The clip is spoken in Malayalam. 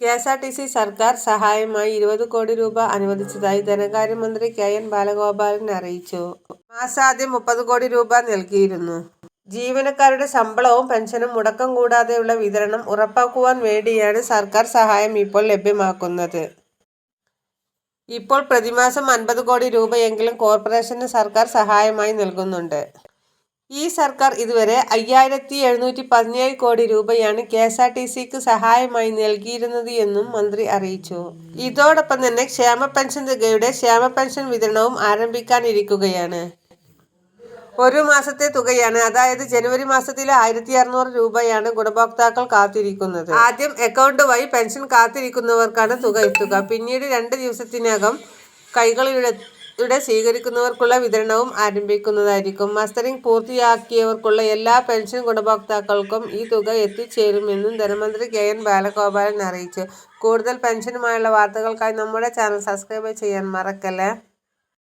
K S R T C സർക്കാർ സഹായമായി ഇരുപത് കോടി രൂപ അനുവദിച്ചതായി ധനകാര്യമന്ത്രി കെ എൻ ബാലഗോപാലൻ അറിയിച്ചു. മാസാദ്യം മുപ്പത് കോടി രൂപ നൽകിയിരുന്നു. ജീവനക്കാരുടെ ശമ്പളവും പെൻഷനും മുടക്കം കൂടാതെയുള്ള വിതരണം ഉറപ്പാക്കുവാൻ വേണ്ടിയാണ് സർക്കാർ സഹായം ഇപ്പോൾ ലഭ്യമാക്കുന്നത്. ഇപ്പോൾ പ്രതിമാസം അൻപത് കോടി രൂപയെങ്കിലും കോർപ്പറേഷന് സർക്കാർ സഹായമായി നൽകുന്നുണ്ട്. ഈ സർക്കാർ ഇതുവരെ അയ്യായിരത്തി എഴുന്നൂറ്റി പതിനേഴ് കോടി രൂപയാണ് കെ എസ് ആർ ടി സിക്ക് സഹായമായി നൽകിയിരുന്നത് എന്നും മന്ത്രി അറിയിച്ചു. ഇതോടൊപ്പം തന്നെ ക്ഷേമ പെൻഷൻ തുകയുടെ ക്ഷേമ പെൻഷൻ വിതരണവും ആരംഭിക്കാനിരിക്കുകയാണ്. ഒരു മാസത്തെ തുകയാണ്. അതായത് ജനുവരി മാസത്തിലെ ആയിരത്തി അറുന്നൂറ് രൂപയാണ് ഗുണഭോക്താക്കൾ കാത്തിരിക്കുന്നത്. ആദ്യം അക്കൗണ്ട് വഴി പെൻഷൻ കാത്തിരിക്കുന്നവർക്കാണ് തുക എത്തുക. പിന്നീട് രണ്ട് ദിവസത്തിനകം കൈകളിലൂടെ സ്വീകരിക്കുന്നവർക്കുള്ള വിതരണവും ആരംഭിക്കുന്നതായിരിക്കും. മസ്റ്ററിംഗ് പൂർത്തിയാക്കിയവർക്കുള്ള എല്ലാ പെൻഷൻ ഗുണഭോക്താക്കൾക്കും ഈ തുക എത്തിച്ചേരുമെന്നും ധനമന്ത്രി കെ എൻ ബാലഗോപാലൻ അറിയിച്ചു. കൂടുതൽ പെൻഷനുമായുള്ള വാർത്തകൾക്കായി നമ്മുടെ ചാനൽ സബ്സ്ക്രൈബ് ചെയ്യാൻ മറക്കല്ലേ.